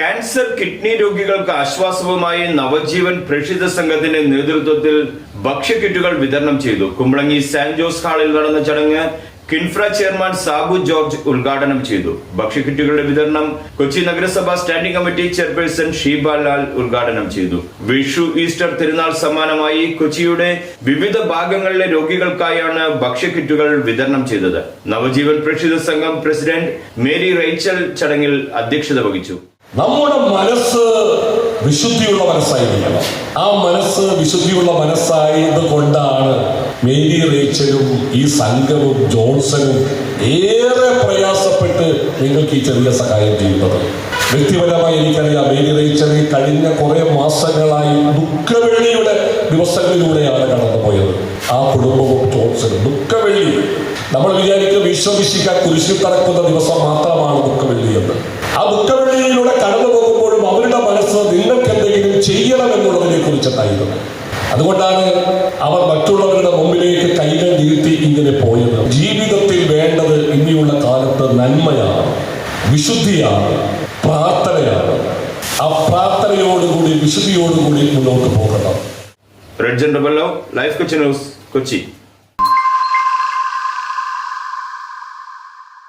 Cancer kidney രോഗികൾക്ക് ആശ്വാസവുമായി നവജീവൻ പ്രേക്ഷിത സംഘത്തിന്റെ നേതൃത്വത്തിൽ ഭക്ഷ്യക്കിറ്റുകൾ വിതരണം ചെയ്തു. കുമ്പളങ്ങി സാന്റ് ജോസ് ഹാളിൽ നടന്ന ചടങ്ങ് കിൻഫ്ര ചെയർമാൻ സാബു ജോർജ് ഉദ്ഘാടനം ചെയ്തു. ഭക്ഷ്യക്കിറ്റുകളുടെ വിതരണം കൊച്ചി നഗരസഭ standing committee chairperson Sheeba Lal ഉദ്ഘാടനം ചെയ്തു. വിഷു ഈസ്റ്റർ തിരുനാൾ സമ്മാനമായി കൊച്ചിയുടെ വിവിധ ഭാഗങ്ങളിലെ രോഗികൾക്കായാണ് ഭക്ഷ്യക്കിറ്റുകൾ വിതരണം ചെയ്തത്. നവജീവൻ പ്രേക്ഷിത സംഘം പ്രസിഡന്റ് മേരി റൈച്ചൽ ചടങ്ങിൽ അധ്യക്ഷത വഹിച്ചു. നമ്മുടെ മനസ്സ് വിശുദ്ധിയുള്ള മനസ്സായിരിക്കണം ആ മനസ്സ് വിശുദ്ധിയുള്ള മനസ്സായത് കൊണ്ടാണ് മേരി റേച്ചലും ഈ സംഘവും ജോൺസണും ഏറെ പ്രയാസപ്പെട്ട് നിങ്ങൾക്ക് ഈ ചെറിയ സഹായം ചെയ്യുന്നത്. വ്യക്തിപരമായി എനിക്കറിയാം മേരി റേച്ചൽ കഴിഞ്ഞ കുറെ മാസങ്ങളായി ദുഃഖവെള്ളിയുടെ ദിവസങ്ങളിലൂടെയാണ് കടന്നുപോയത്. ആ കുടുംബവും ജോൺസണും ദുഃഖവെള്ളി. നമ്മൾ വിചാരിക്കും വിശ്വവിശിക്ക കുരിശിൽ കടക്കുന്ന ദിവസം മാത്രമാണ് ദുഃഖവെള്ളി എന്ന്. എന്നുള്ളതിനെ അതുകൊണ്ടാണ് അവർ മറ്റുള്ളവരുടെ മുമ്പിലേക്ക് കൈകൾ നീട്ടി ഇങ്ങനെ പോയത്. ജീവിതത്തിൽ വേണ്ടത് ഇനിയുള്ള കാലത്ത് നന്മയാണ് വിശുദ്ധിയാണ് പ്രാർത്ഥനയാണ്. ആ പ്രാർത്ഥനയോടുകൂടി വിശുദ്ധിയോടുകൂടി മുന്നോട്ട് പോകണം. Red life Kochi news Kochi